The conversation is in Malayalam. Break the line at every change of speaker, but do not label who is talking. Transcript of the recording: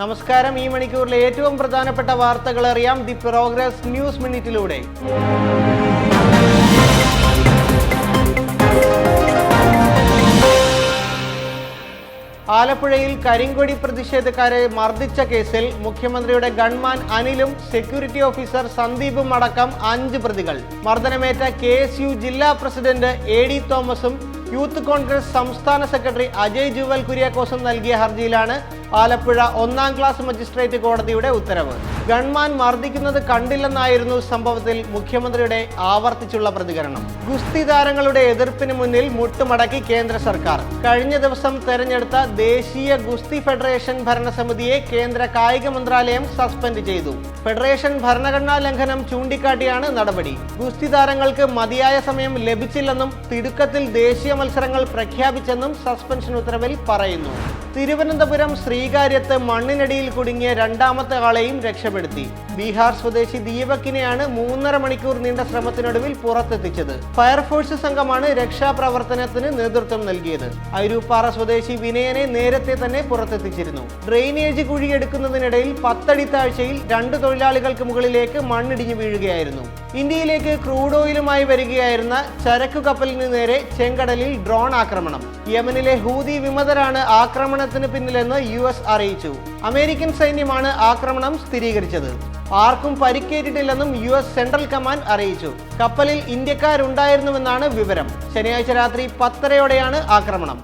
നമസ്കാരം. ഈ മണിക്കൂറിലെ ഏറ്റവും പ്രധാനപ്പെട്ട വാർത്തകൾ അറിയാം. ദി പ്രോഗ്രസ് ന്യൂസ് മിനിറ്റിലൂടെ. ആലപ്പുഴയിൽ കരിങ്കൊടി പ്രതിഷേധക്കാരെ മർദ്ദിച്ച കേസിൽ മുഖ്യമന്ത്രിയുടെ ഗൺമാൻ അനിലും സെക്യൂരിറ്റി ഓഫീസർ സന്ദീപും അടക്കം അഞ്ച് പ്രതികൾ. മർദ്ദനമേറ്റ കെ എസ് യു ജില്ലാ പ്രസിഡന്റ് എ ഡി തോമസും യൂത്ത് കോൺഗ്രസ് സംസ്ഥാന സെക്രട്ടറി അജയ് ജുവൽ കുര്യാക്കോസും നൽകിയ ഹർജിയിലാണ് ആലപ്പുഴ ഒന്നാം ക്ലാസ് മജിസ്ട്രേറ്റ് കോടതിയുടെ ഉത്തരവ്. ഗൺമാൻ മർദ്ദിക്കുന്നത് കണ്ടില്ലെന്നായിരുന്നു സംഭവത്തിൽ മുഖ്യമന്ത്രിയുടെ ആവർത്തിച്ചുള്ള പ്രതികരണം. ഗുസ്തി താരങ്ങളുടെ എതിർപ്പിന് മുന്നിൽ മുട്ടുമടക്കി കേന്ദ്ര സർക്കാർ. കഴിഞ്ഞ ദിവസം തെരഞ്ഞെടുത്ത ദേശീയ ഗുസ്തി ഫെഡറേഷൻ ഭരണസമിതിയെ കേന്ദ്ര കായിക മന്ത്രാലയം സസ്പെൻഡ് ചെയ്തു. ഫെഡറേഷൻ ഭരണഘടനാ ലംഘനം ചൂണ്ടിക്കാട്ടിയാണ് നടപടി. ഗുസ്തി താരങ്ങൾക്ക് മതിയായ സമയം ലഭിച്ചില്ലെന്നും തിടുക്കത്തിൽ ദേശീയ മത്സരങ്ങൾ പ്രഖ്യാപിച്ചെന്നും സസ്പെൻഷൻ ഉത്തരവിൽ പറയുന്നു. തിരുവനന്തപുരം ശ്രീകാര്യത്ത് മണ്ണിനടിയിൽ കുടുങ്ങിയ രണ്ടാമത്തെ ആളെയും രക്ഷപ്പെടുത്തി. ബീഹാർ സ്വദേശി ദീപക്കിനെയാണ് മൂന്നര മണിക്കൂർ നീണ്ട ശ്രമത്തിനൊടുവിൽ പുറത്തെത്തിച്ചത്. ഫയർഫോഴ്സ് സംഘമാണ് രക്ഷാപ്രവർത്തനത്തിന് നേതൃത്വം നൽകിയത്. അരൂപ്പാറ സ്വദേശി വിനയനെ നേരത്തെ തന്നെ പുറത്തെത്തിച്ചിരുന്നു. ഡ്രെയിനേജ് കുഴിയെടുക്കുന്നതിനിടയിൽ പത്തടി താഴ്ചയിൽ രണ്ട് തൊഴിലാളികൾക്ക് മുകളിലേക്ക് മണ്ണിടിഞ്ഞു വീഴുകയായിരുന്നു. ഇന്ത്യയിലേക്ക് ക്രൂഡ് ഓയിലുമായി വരികയായിരുന്ന ചരക്കു കപ്പലിന് നേരെ ചെങ്കടലിൽ ഡ്രോൺ ആക്രമണം. യമനിലെ ഹൂതി വിമതരാണ് ആക്രമണത്തിന് പിന്നിലെന്ന് യു എസ് അറിയിച്ചു. അമേരിക്കൻ സൈന്യമാണ് ആക്രമണം സ്ഥിരീകരിച്ചത്. ആർക്കും പരിക്കേറ്റിട്ടില്ലെന്നും യു എസ് സെൻട്രൽ കമാൻഡ് അറിയിച്ചു. കപ്പലിൽ ഇന്ത്യക്കാരുണ്ടായിരുന്നുവെന്നാണ് വിവരം. ശനിയാഴ്ച രാത്രി പത്തരയോടെയാണ് ആക്രമണം.